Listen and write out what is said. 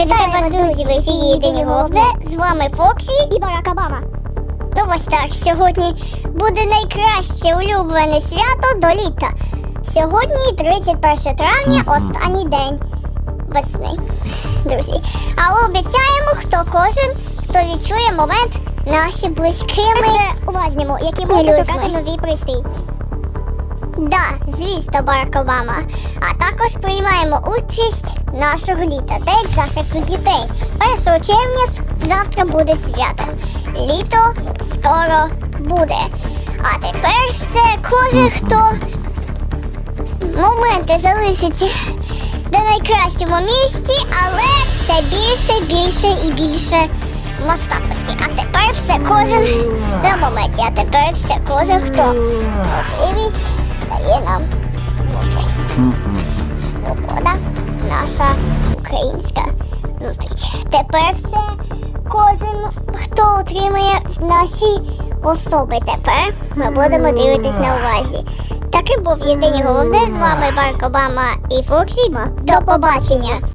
Вітаю вас, друзі, в ефірі Єдині Головне. З вами Фоксі. і Барак Обама. Ну ось так, сьогодні буде найкраще улюблене свято до літа. Сьогодні 31 травня, останній день весни. Друзі. Але обіцяємо, хто кожен, хто відчує момент наші близькими. уважнімо, які можете шукати нові пристрій. Да, звісно, Барак Обама. А також приймаємо участь нашого літа, День захисту дітей. 1 червня завтра буде свято. Літо скоро буде. А тепер все, кожен хто моменти залишиться до найкращому місці, але все більше, більше і більше мастатості. А тепер все кожен на моменті. А тепер все кожен хто можливість дає нам свободу. Свобода наша українська зустріч. Тепер все кожен хто отримує наші особи. Тепер ми будемо дивитись на уважні. Таким був єдині головне з вами Барк Обама і Фоксі. До побачення!